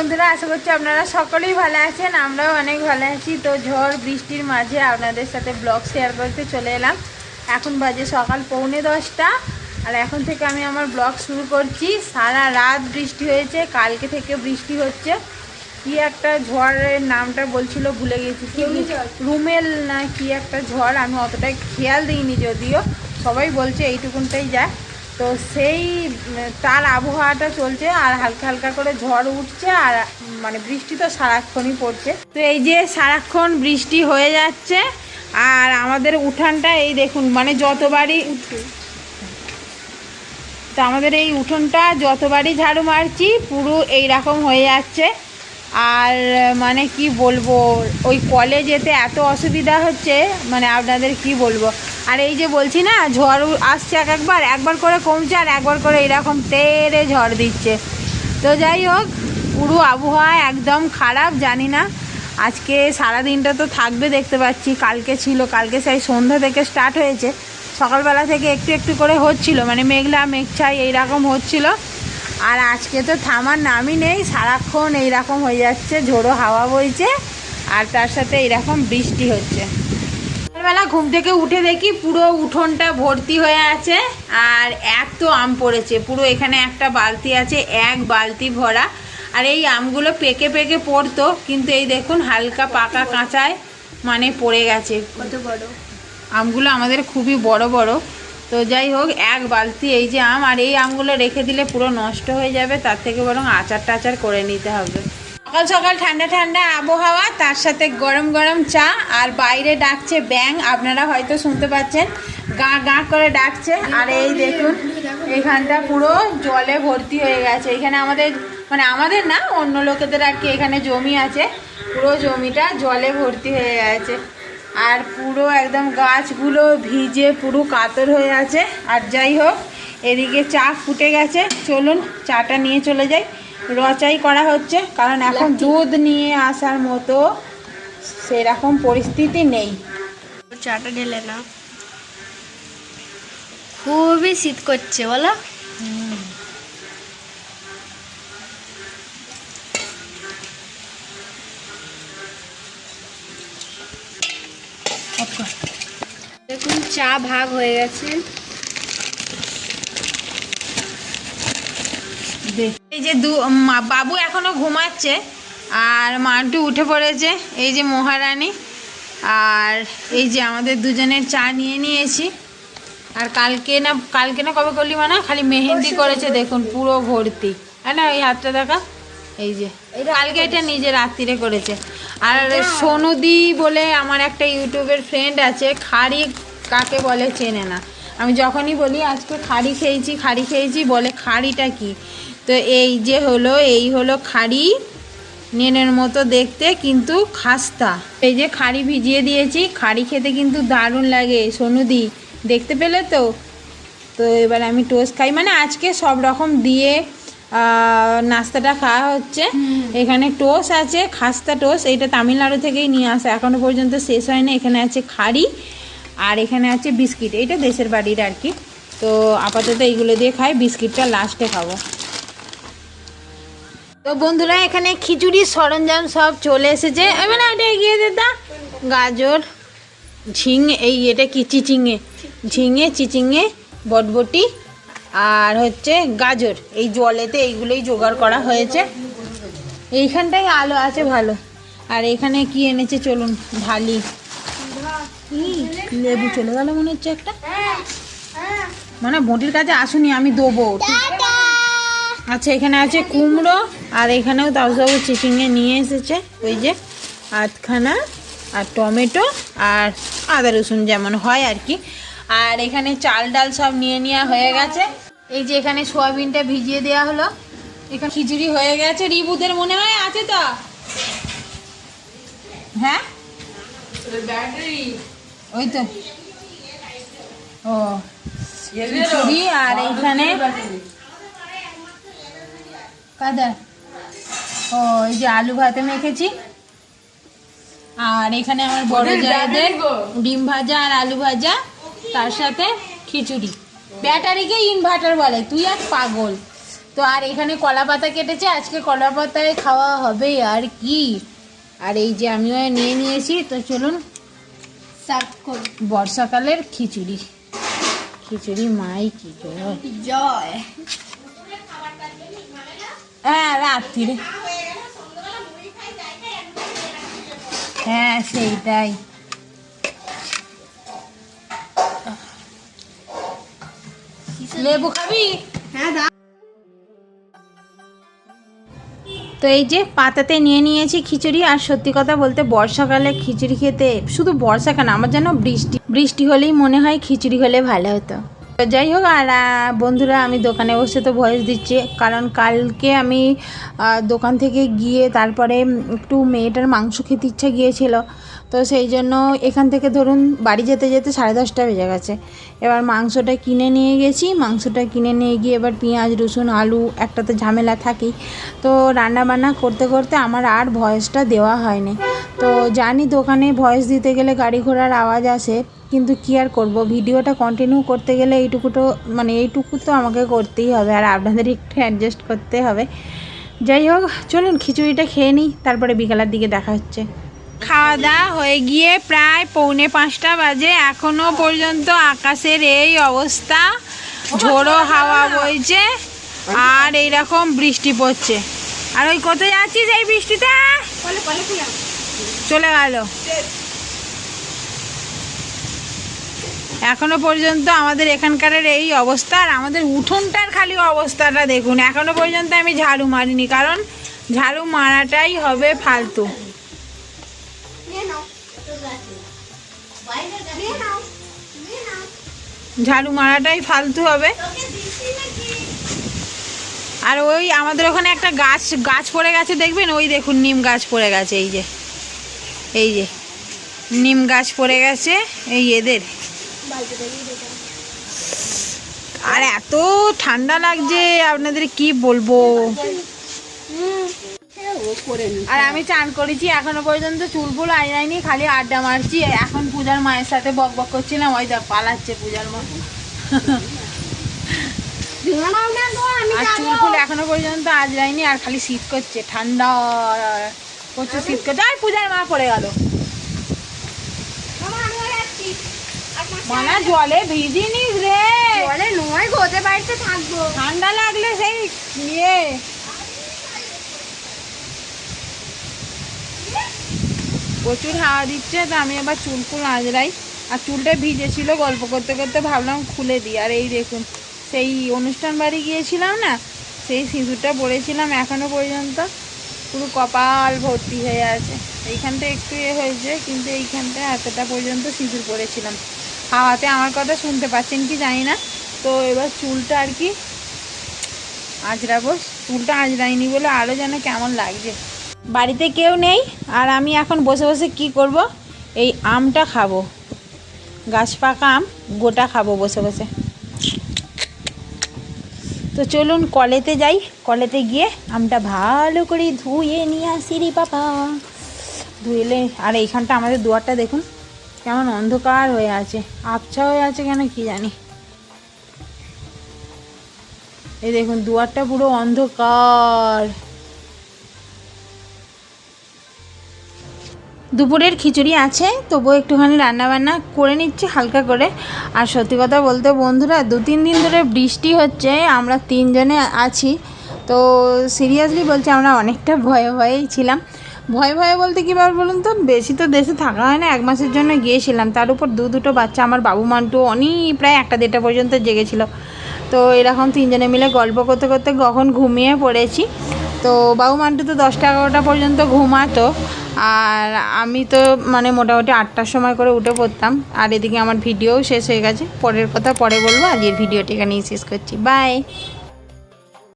বন্ধুরা আশা করছি আপনারা সকলেই ভালো আছেন আমরাও অনেক ভালো আছি। তো ঝড় বৃষ্টির মাঝে আপনাদের সাথে ব্লগ শেয়ার করতে চলে এলাম। এখন বাজে সকাল পৌনে দশটা আর এখন থেকে আমি আমার ব্লগ শুরু করছি। সারা রাত বৃষ্টি হয়েছে কালকে থেকে বৃষ্টি হচ্ছে। কি একটা ঝড়ের নামটা বলছিল ভুলে গেছি। রুমেল না কি একটা ঝড় আমি অতটা খেয়াল দিইনি যদিও। সবাই বলছে এইটুকুনটাই যায়। তো সেই তার আবহাওয়াটা চলছে আর হালকা হালকা করে ঝড় উঠছে আর মানে বৃষ্টি তো সারাক্ষণই পড়ছে। তো এই যে সারাক্ষণ বৃষ্টি হয়ে যাচ্ছে আর আমাদের উঠানটা এই দেখুন মানে যতবারই তো আমাদের এই উঠোনটা যতবারই ঝাড়ু মারছি, পুরো এই রকম হয়ে যাচ্ছে। আর মানে কি বলব, ওই কলে যেতে এত অসুবিধা হচ্ছে মানে আপনাদের কি বলব? আর এই যে বলছি না, ঝড় আসছে এক একবার একবার করে কমছে আর একবার করে এরকম তেরে ঝড় দিচ্ছে। তো যাই হোক, পুরো আবহাওয়া একদম খারাপ, জানি না। আজকে সারা দিনটা তো থাকবে দেখতে পাচ্ছি, কালকে ছিল, কালকে সেই সন্ধ্যা থেকে স্টার্ট হয়েছে। সকালবেলা থেকে একটু একটু করে হচ্ছিল মানে মেঘলা, মেঘছাই এইরকম হচ্ছিল। আর আজকে তো থামার নামই নেই, সারাক্ষণ এইরকম হয়ে যাচ্ছে, ঝোড়ো হাওয়া বইছে, আর তার সাথে এইরকম বৃষ্টি হচ্ছে। সকালবেলা ঘুম থেকে উঠে দেখি পুরো উঠোনটা ভর্তি হয়ে আছে আর এক তো আম পড়েছে। পুরো এখানে একটা বালতি আছে এক বালতি ভরা। আর এই আমগুলো পেকে পেকে পড়তো কিন্তু এই দেখুন হালকা পাকা কাঁচায় মানে পড়ে গেছে। কত বড়? আমগুলো আমাদের খুবই বড় বড়। তো যাই হোক এক বালতি এই যে আম আর এই আমগুলো রেখে দিলে পুরো নষ্ট হয়ে যাবে তার থেকে বরং আচার টাচার করে নিতে হবে। সকাল সকাল ঠান্ডা ঠান্ডা আবহাওয়া, তার সাথে গরম গরম চা, আর বাইরে ডাকছে ব্যাং আপনারা হয়তো শুনতে পাচ্ছেন। গা গা করে ডাকছে, আর এই দেখুন, এখানটা পুরো জলে ভর্তি হয়ে গেছে। এখানে আমাদের মানে আমাদের না, অন্য লোকেদের আর কি এখানে জমি আছে। পুরো জমিটা জলে ভর্তি হয়ে গেছে। আর পুরো একদম গাছগুলো ভিজে পুরো কাতর হয়ে আছে। আর যাই হোক, এদিকে চা ফুটে গেছে। চলুন, চাটা নিয়ে চলে যাই। রচাই করা হচ্ছে কারণ এখন দুধ নিয়ে আসার মতো সেরকম পরিস্থিতি নেই। চাটা ঢেলে না খুবই শীত করছে বলো। দেখুন চা ভাগ হয়ে গেছে। এই যে দু বাবু এখনও ঘুমাচ্ছে আর মান্টু উঠে পড়েছে এই যে মহারানী আর এই যে আমাদের দুজনের চা নিয়ে নিয়েছি। আর কালকে না কালকে না কবে করলি মানে খালি মেহেন্দি করেছে দেখুন পুরো ভর্তি। হ্যাঁ না এই হাতটা দেখা? এই যে কালকে এটা নিজে রাত্রিরে করেছে। আর সোনুদি বলে আমার একটা ইউটিউবের ফ্রেন্ড আছে খাড়ি কাকে বলে চেনে না। আমি যখনই বলি আজকে খাড়ি খেয়েছি খাড়ি খেয়েছি বলে খাড়িটা কি? তো এই যে হলো এই হলো খাড়ি নেনের মতো দেখতে কিন্তু খাস্তা। এই যে খাড়ি ভিজিয়ে দিয়েছি খাড়ি খেতে কিন্তু দারুণ লাগে। সোনুদি দেখতে পেলে তো? তো এবার আমি টোস্ট খাই। মানে আজকে সব রকম দিয়ে নাস্তাটা খাওয়া হচ্ছে। এখানে টোস্ট আছে খাস্তা টোস্ট। এটা তামিলনাড়ু থেকেই নিয়ে আসা। এখনও পর্যন্ত শেষ হয়নি। এখানে আছে খাড়ি আর এখানে আছে বিস্কিট। এটা দেশের বাড়ির আর কি। তো আপাতত এইগুলো দিয়ে খাই। বিস্কিটটা লাস্টে খাব। তো বন্ধুরা এখানে খিচুড়ির সরঞ্জাম সব চলে এসেছে। এবার এটা এগিয়ে দিতা গাজর ঝিঙে এই এটা কি চিচিঙে? ঝিঙে চিচিঙে বটবটি আর হচ্ছে গাজর। এই জলেতে এইগুলোই জোগাড় করা হয়েছে। এইখানটাই আলো আছে ভালো। আর এখানে কি এনেছে চলুন ঢালি। লেবু চলে গেল মনে হচ্ছে একটা। মানে বটির কাছে আসুনি আমি দেবো। ঠিক আচ্ছা এখানে আছে কুমড়ো, আর এখানেও দাউসাবু চিচিঙে নিয়ে এসেছে। ওই যে আধখানা, আর টমেটো, আর আদা রসুন যেমন হয় আর কি। আর এখানে চাল ডাল সব নিয়ে নেওয়া হয়ে গেছে। এই যে এখানে সোয়াবিনটা ভিজিয়ে দেওয়া হলো। এখানে খিচুড়ি হয়ে গেছে। রিবুদের মনে হয় আছে তো? হ্যাঁ? ওই তো। ও, খিচুড়ি আর এইখানে কাদা। ও এই যে আলু ভাতে মেখেছি আর এখানে আমার বড় জায়গাদের ডিম ভাজা আর আলু ভাজা তার সাথে খিচুড়ি। ব্যাটারিকে ইনভার্টার বলে তুই এক পাগল। তো আর এখানে কলা পাতা কেটেছে আজকে কলা পাতায় খাওয়া হবে আর কি? আর এই যে আমিও নিয়ে নিয়েছি তো চলুন বর্ষাকালের খিচুড়ি। খিচুড়ি মাই কি জয়। হ্যাঁ রাত্রিরে হ্যাঁ সেইটাই। লেবু খাবি? হ্যাঁ তো এই যে পাতাতে নিয়ে নিয়েছি খিচুড়ি আর সত্যি কথা বলতে বর্ষাকালে খিচুড়ি খেতে শুধু বর্ষা কেন আমার যেন বৃষ্টি বৃষ্টি হলেই মনে হয় খিচুড়ি হলে ভালো হতো। যাই হোক আর বন্ধুরা, আমি দোকানে বসে তো ভয়েস দিচ্ছি। কারণ কালকে আমি দোকান থেকে গিয়ে তারপরে একটু মেয়েটার মাংস খেতে ইচ্ছা গিয়েছিল। তো সেই জন্য এখান থেকে ধরুন বাড়ি যেতে যেতে সাড়ে দশটা বেজে গেছে। এবার মাংসটা কিনে নিয়ে গেছি। মাংসটা কিনে নিয়ে গিয়ে এবার পেঁয়াজ, রসুন, আলু একটা তো ঝামেলা থাকেই। তো রান্না বান্না করতে করতে আমার আর ভয়েসটা দেওয়া হয়নি। তো জানি দোকানে ভয়েস দিতে গেলে গাড়ি ঘোড়ার আওয়াজ আসে। কিন্তু কি আর করব? ভিডিওটা কন্টিনিউ করতে গেলে এইটুকু তো মানে এইটুকু তো আমাকে করতেই হবে আর আপনাদের একটু অ্যাডজাস্ট করতে হবে। যাই হোক চলুন খিচুড়িটা খেয়ে নিই তারপরে বিকালের দিকে দেখা হচ্ছে। খাওয়া দাওয়া হয়ে গিয়ে প্রায় পৌনে পাঁচটা বাজে এখনও পর্যন্ত আকাশের এই অবস্থা। ঝোড়ো হাওয়া বইছে আর এইরকম বৃষ্টি পড়ছে। আর ওই কোথায় যাচ্ছিস এই ফুলাম চলে গেল। এখনও পর্যন্ত আমাদের এখানকার এই অবস্থা আর আমাদের উঠোনটার খালি অবস্থাটা দেখুন। এখনও পর্যন্ত আমি ঝাড়ু মারিনি কারণ ঝাড়ু মারাটাই হবে ফালতু। ঝাড়ু মারাটাই ফালতু হবে। আর ওই আমাদের ওখানে একটা গাছ গাছ পড়ে গেছে দেখবেন? ওই দেখুন নিম গাছ পড়ে গেছে এই যে। এই যে নিম গাছ পড়ে গেছে এই এদের। আর এত ঠান্ডা লাগছে, আপনাদের কি বলব? আর আমি চান করেছি, এখনও পর্যন্ত চুল ফুল আইনাইনি, খালি আড্ডা মারছি। এখন পূজার মায়ের সাথে বক বক করছিলাম ওই দেখ, পালাচ্ছে পূজার মা। নাও না গো আমি আর চুল ফুল এখনও পর্যন্ত আজ যায়নি আর খালি শীত করছে, ঠান্ডা, প্রচুর শীত করছে। আর পূজার মা পড়ে গেল মামা আমি যাচ্ছি মানা জলে ভিজিনিস রে। বলে নয় গোতে বাড়িতে থাকব। ঠান্ডা লাগলে সেই ইয়ে। প্রচুর হাওয়া দিচ্ছে তো আমি আবার চুল ফুল আজরাই আর চুলটা ভিজেছিল গল্প করতে করতে ভাবলাম খুলে দিই। আর এই দেখুন সেই অনুষ্ঠান বাড়ি গিয়েছিলাম না সেই সিঁদুরটা পরেছিলাম এখনও পর্যন্ত। পুরো কপাল ভর্তি হয়ে আছে। এইখানটা একটু এ হয়েছে কিন্তু এইখানটা এতটা পর্যন্ত সিঁদুর পরেছিলাম হাওয়াতে আমার কথা শুনতে পাচ্ছেন কি জানি না। তো এবার চুলটা আর কি আজরাবো চুলটা আজরাইনি বলে আরও যেন কেমন লাগছে। বাড়িতে কেউ নেই আর আমি এখন বসে বসে কি করব? এই আমটা খাব। গাছ পাকা আম, গোটা খাব বসে বসে। তো চলুন কলেতে যাই। কলেতে গিয়ে আমটা ভালো করে ধুয়ে নিয়ে আসি রে বাবা। ধুয়েলে আর এইখানটা আমাদের দুয়ারটা দেখুন। কেমন অন্ধকার হয়ে আছে, আবছা হয়ে আছে কেন কি জানি। এই দেখুন, দুয়ারটা পুরো অন্ধকার। দুপুরের খিচুড়ি আছে, তবুও একটুখানি রান্নাবান্না করে নিচ্ছি হালকা করে। আর সত্যি কথা বলতে বন্ধুরা, দু তিন দিন ধরে বৃষ্টি হচ্ছে, আমরা তিনজনে আছি। তো সিরিয়াসলি বলছি, আমরা অনেকটা ভয়ে ভয়েই ছিলাম। ভয় ভয়ে বলতে কী বার বলুন তো? বেশি তো দেশে থাকা হয় না, এক মাসের জন্য গিয়েছিলাম। তার উপর দু দুটো বাচ্চা, আমার বাবু মান্টু অনেক প্রায় একটা দেড়টা পর্যন্ত জেগেছিল। তো এরকম তিনজনে মিলে গল্প করতে করতে কখন ঘুমিয়ে পড়েছি। তো বাবু মান্টু তো দশটা এগারোটা পর্যন্ত ঘুমাতো। আর আমি তো মানে মোটামুটি আটটার সময় করে উঠে পড়তাম। আর এদিকে আমার ভিডিও শেষ হয়ে গেছে। পরের কথা পরে বলব। আজকের ভিডিওটি এখানেই শেষ করছি। বাই